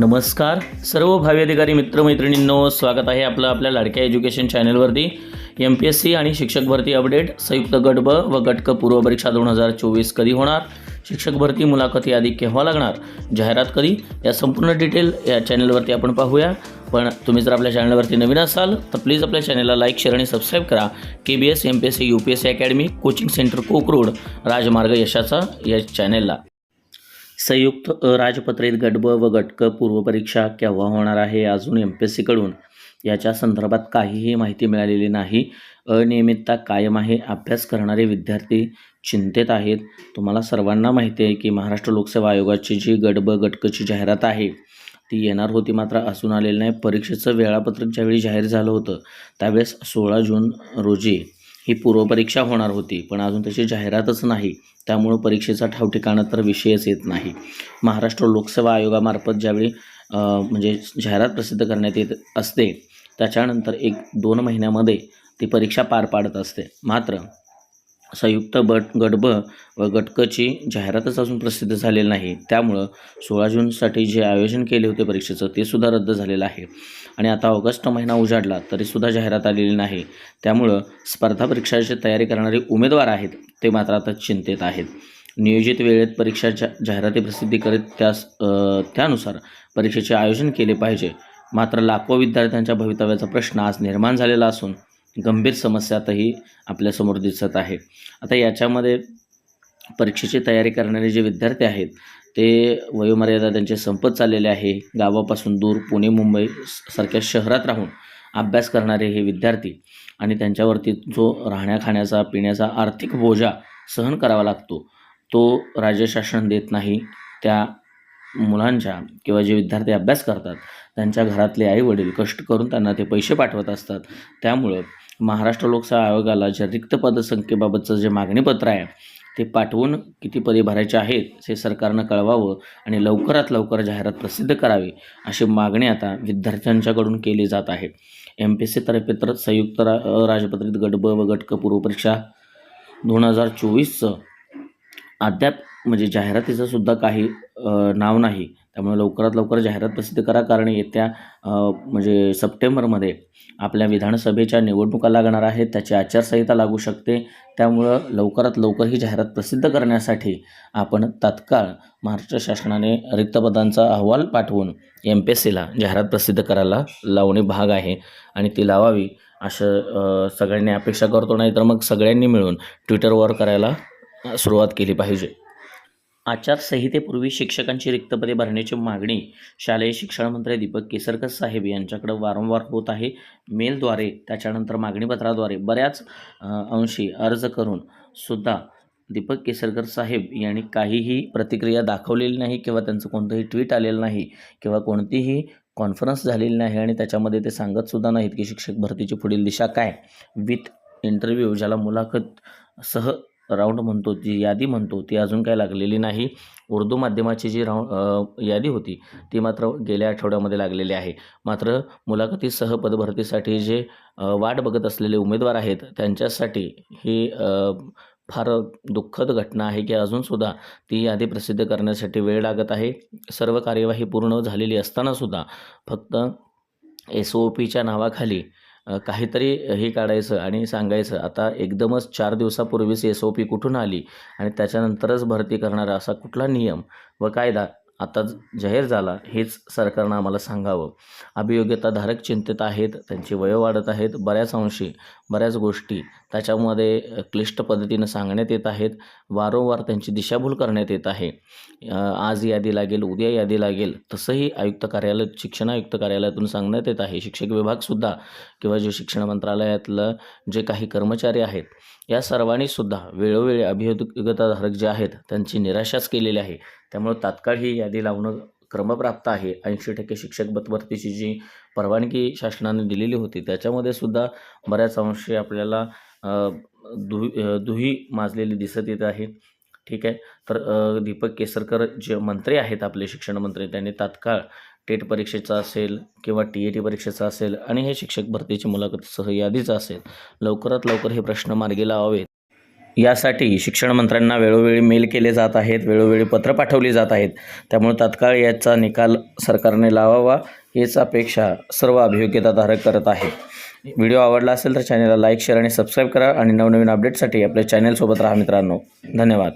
नमस्कार. सर्व भावी अधिकारी मित्रमैत्रिणींनो स्वागत आहे आपलं आपल्या लाडक्या एज्युकेशन चॅनलवरती. एम पी एस सी आणि शिक्षक भरती अपडेट संयुक्त गट ब व गट क पूर्व परीक्षा दोन हजार चोवीस कधी होणार? शिक्षक भरती मुलाखत यादी केव्हा लागणार? जाहिरात कधी? या संपूर्ण डिटेल या चॅनलवरती आपण पाहूया. पण तुम्ही जर आपल्या चॅनलवरती नवीन असाल तर प्लीज आपल्या चॅनलला लाईक शेअर आणि सबस्क्राईब करा. K B S M P S C U P S C academy coaching centre कोकरोड राजमार्ग यशाचा या चॅनेलला. संयुक्त अराजपत्रित गट ब व गट क पूर्वपरीक्षा केव्हा होणार आहे? अजून एम पी एस सीकडून याच्या संदर्भात काहीही माहिती मिळालेली नाही. अनियमितता कायम आहे. अभ्यास करणारे विद्यार्थी चिंतेत आहेत. तुम्हाला सर्वांना माहिती आहे की महाराष्ट्र लोकसेवा आयोगाची जी गट ब गटकची जाहिरात आहे ती येणार होती मात्र असून आलेली नाही. परीक्षेचं वेळापत्रक ज्यावेळी जाहीर झालं होतं त्यावेळेस सोळा जून रोजी ही पूर्वपरीक्षा होणार होती पण अजून त्याची जाहिरातच नाही. त्यामुळं परीक्षेचा ठावठिकाणा तर विषयच येत नाही. महाराष्ट्र लोकसेवा आयोगामार्फत ज्यावेळी म्हणजे जाहिरात प्रसिद्ध करण्यात येत असते त्याच्यानंतर एक दोन महिन्यामध्ये ती परीक्षा पार पाडत असते. मात्र संयुक्त बट गट ब व गट जाहिरातच अजून प्रसिद्ध झालेली नाही. त्यामुळं सोळा जूनसाठी जे आयोजन केले होते परीक्षेचं ते सुद्धा रद्द झालेलं आहे. आणि आता ऑगस्ट महिना उजाडला तरीसुद्धा जाहिरात आलेली नाही. त्यामुळं स्पर्धा परीक्षाची तयारी करणारे उमेदवार आहेत ते मात्र आता चिंतेत आहेत. नियोजित वेळेत परीक्षाच्या जाहिराती प्रसिद्धी करीत त्यास त्यानुसार परीक्षेचे आयोजन केले पाहिजे. मात्र लाखो विद्यार्थ्यांच्या भवितव्याचा प्रश्न आज निर्माण झालेला असून गंभीर समस्या आताही आपल्यासमोर दिसत आहे. आता याच्यामध्ये परीक्षेची तयारी करणारे जे विद्यार्थी आहेत ते वयोमर्यादा त्यांचे संपत चाललेले आहे. गावापासून दूर पुणे मुंबई सारख्या शहरात राहून अभ्यास करणारे हे विद्यार्थी आणि त्यांच्यावरती जो राहण्या खाण्याचा पिण्याचा आर्थिक बोजा सहन करावा लागतो तो राज्य शासन देत नाही. त्या मुलांच्या किंवा जे विद्यार्थी अभ्यास करतात त्यांच्या घरातले आई वडील कष्ट करून त्यांना ते पैसे पाठवत असतात. त्यामुळं महाराष्ट्र लोकसेवा आयोगाला जे रिक्त पदसंख्येबाबतचं जे मागणीपत्र आहे ते पाठवून किती पदे भरायचे आहेत हे सरकारनं कळवावं आणि लवकरात लवकर जाहिरात प्रसिद्ध करावी अशी मागणी आता विद्यार्थ्यांच्याकडून केली जात आहे. एम पी एस सी तर्फे तर संयुक्त रा राजपत्रित गट ब व गट क पूर्वपरीक्षा दोन हजार चोवीसचं अद्याप म्हणजे जाहिरातीचं सुद्धा काही नाव नाही. त्यामुळे लवकरात लवकर जाहिरात प्रसिद्ध करा कारण येत्या म्हणजे सप्टेंबरमध्ये आपल्या विधानसभेच्या निवडणुका लागणार आहेत त्याची आचारसंहिता लागू शकते. त्यामुळं लवकरात लवकर ही जाहिरात प्रसिद्ध करण्यासाठी आपण तात्काळ महाराष्ट्र शासनाने रिक्तपदांचा अहवाल पाठवून एम पी एस सीला जाहिरात प्रसिद्ध करायला लावणे भाग आहे आणि ती लावावी असं सगळ्यांनी अपेक्षा करतो. नाही तर मग सगळ्यांनी मिळून ट्विटरवर करायला सुरुवात केली पाहिजे. आचारसंहितेपूर्वी शिक्षकांची रिक्तपदे भरण्याची मागणी शालेय शिक्षण मंत्री दीपक केसरकर साहेब यांच्याकडे वारंवार होत आहे. मेलद्वारे त्याच्यानंतर मागणीपत्राद्वारे बऱ्याच अंशी अर्ज करून सुद्धा दीपक केसरकर साहेब यांनी काहीही प्रतिक्रिया दाखवलेली नाही किंवा त्यांचं कोणतंही ट्विट आलेलं नाही किंवा कोणतीही कॉन्फरन्स झालेली नाही आणि त्याच्यामध्ये ते सांगतसुद्धा नाहीत की शिक्षक भरतीची पुढील दिशा काय. विथ इंटरव्ह्यू ज्याला मुलाखत सह राऊंड म्हणतो जी यादी म्हणतो ती अजून काय लागलेली नाही. उर्दू माध्यमाची जी राऊंड यादी होती ती मात्र गेल्या आठवड्यामध्ये लागलेली आहे. मात्र मुलाखतीसह पदभरतीसाठी जे वाट बघत असलेले उमेदवार आहेत त्यांच्यासाठी ही फार दुःखद घटना आहे की अजूनसुद्धा ती यादी प्रसिद्ध करण्यासाठी वेळ लागत आहे. सर्व कार्यवाही पूर्ण झालेली असतानासुद्धा फक्त एस ओ पीच्या नावाखाली काहीतरी हे काढायचं आणि सांगायचं. आता एकदमच चार दिवसापूर्वीच एस ओ पी कुठून आली आणि त्याच्यानंतरच भरती करणारा असा कुठला नियम व कायदा आता जाहीर झाला हेच सरकारनं आम्हाला सांगावं. अभियोग्यताधारक चिंतित आहेत त्यांची वयो वाढत आहेत बऱ्याच अंशी बऱ्याच गोष्टी त्याच्यामध्ये क्लिष्ट पद्धतीनं सांगण्यात येत आहेत वारंवार त्यांची दिशाभूल करण्यात येत आहे. आज यादी लागेल उद्या यादी लागेल तसंही आयुक्त कार्यालय शिक्षण आयुक्त कार्यालयातून सांगण्यात येत आहे. शिक्षक विभागसुद्धा किंवा जे शिक्षण मंत्रालयातलं जे काही कर्मचारी आहेत या सर्वांनीसुद्धा वेळोवेळी अभियोग्यताधारक जे आहेत त्यांची निराशाच केलेली आहे. त्यामुळं तात्काळ ही यादी लावणं क्रमप्राप्त आहे. ऐंशी टक्के शिक्षक भरतीची जी परवानगी शासनाने दिलेली होती त्याच्यामध्ये सुद्धा बऱ्याच अंशी आपल्याला दुही दुही माजलेली दिसत येत आहे. ठीक आहे? तर दीपक केसरकर जे मंत्री आहेत आपले शिक्षण मंत्री त्यांनी तात्काळ टेट परीक्षेचा असेल किंवा टी ए टी परीक्षेचा असेल आणि हे शिक्षक भरतीची मुलाखतीसह यादीचं असेल लवकरात लवकर हे प्रश्न मार्गी लावावेत. यासाठी शिक्षण मंत्र्यांना वेळोवेळी मेल केले जात आहेत वेळोवेळी पत्र पाठवली जात आहेत. त्यामुळे तात्काळ याचा निकाल सरकारने लावावा हेच अपेक्षा सर्व अभियोग्यताधारक करत आहे. व्हिडिओ आवडला असेल तर चॅनलला लाईक शेअर आणि सबस्क्राईब करा आणि नवनवीन अपडेटसाठी आपल्या चॅनलसोबत राहा मित्रांनो. धन्यवाद.